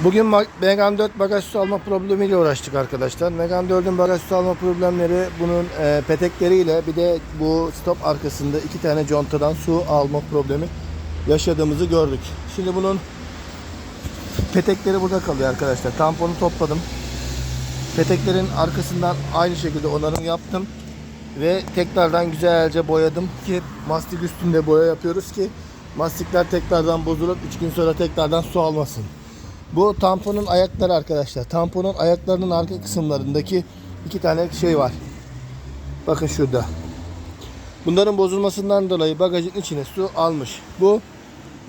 Bugün Megane 4 bagaj su alma problemiyle uğraştık arkadaşlar. Megane 4'ün bagaj su alma problemleri bunun e, petekleriyle bir de bu stop arkasında iki tane contadan su alma problemi yaşadığımızı gördük. Şimdi bunun petekleri burada kalıyor arkadaşlar. Tamponu topladım. Peteklerin arkasından aynı şekilde onarım yaptım. Ve tekrardan güzelce boyadım ki mastik üstünde boya yapıyoruz ki mastikler tekrardan bozulup 3 gün sonra tekrardan su almasın. Bu tamponun ayakları arkadaşlar. Tamponun ayaklarının arka kısımlarındaki iki tane şey var. Bakın şurada. Bunların bozulmasından dolayı bagajın içine su almış. Bu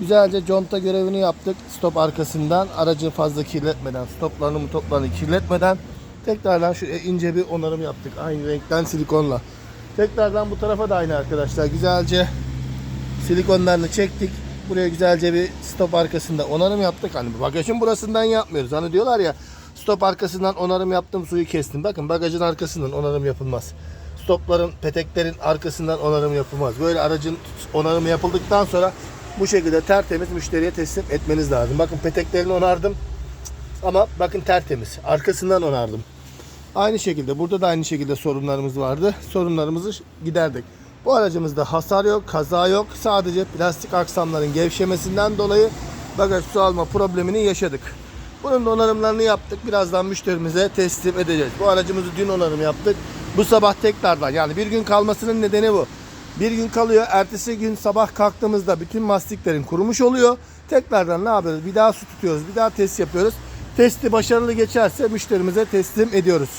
güzelce conta görevini yaptık. Stop arkasından aracı fazla kirletmeden, stoplarını mutoplarını kirletmeden tekrardan şu ince bir onarım yaptık. Aynı renkten silikonla. Tekrardan bu tarafa da aynı arkadaşlar. Güzelce silikonlarını çektik. Buraya güzelce bir stop arkasında onarım yaptık. Hani bagajın burasından yapmıyoruz. Hani diyorlar ya stop arkasından onarım yaptım suyu kestim. Bakın bagajın arkasından onarım yapılmaz. Stopların, peteklerin arkasından onarım yapılmaz. Böyle aracın onarımı yapıldıktan sonra bu şekilde tertemiz müşteriye teslim etmeniz lazım. Bakın peteklerini onardım. Ama bakın tertemiz. Arkasından onardım. Aynı şekilde burada da aynı şekilde sorunlarımız vardı. Sorunlarımızı giderdik. Bu aracımızda hasar yok, kaza yok. Sadece plastik aksamların gevşemesinden dolayı bagaj su alma problemini yaşadık. Bunun da onarımlarını yaptık. Birazdan müşterimize teslim edeceğiz. Bu aracımızı dün onarım yaptık. Bu sabah tekrardan yani bir gün kalmasının nedeni bu. Bir gün kalıyor. Ertesi gün sabah kalktığımızda bütün mastiklerin kurumuş oluyor. Tekrardan ne yapıyoruz? Bir daha su tutuyoruz. Bir daha test yapıyoruz. Testi başarılı geçerse müşterimize teslim ediyoruz.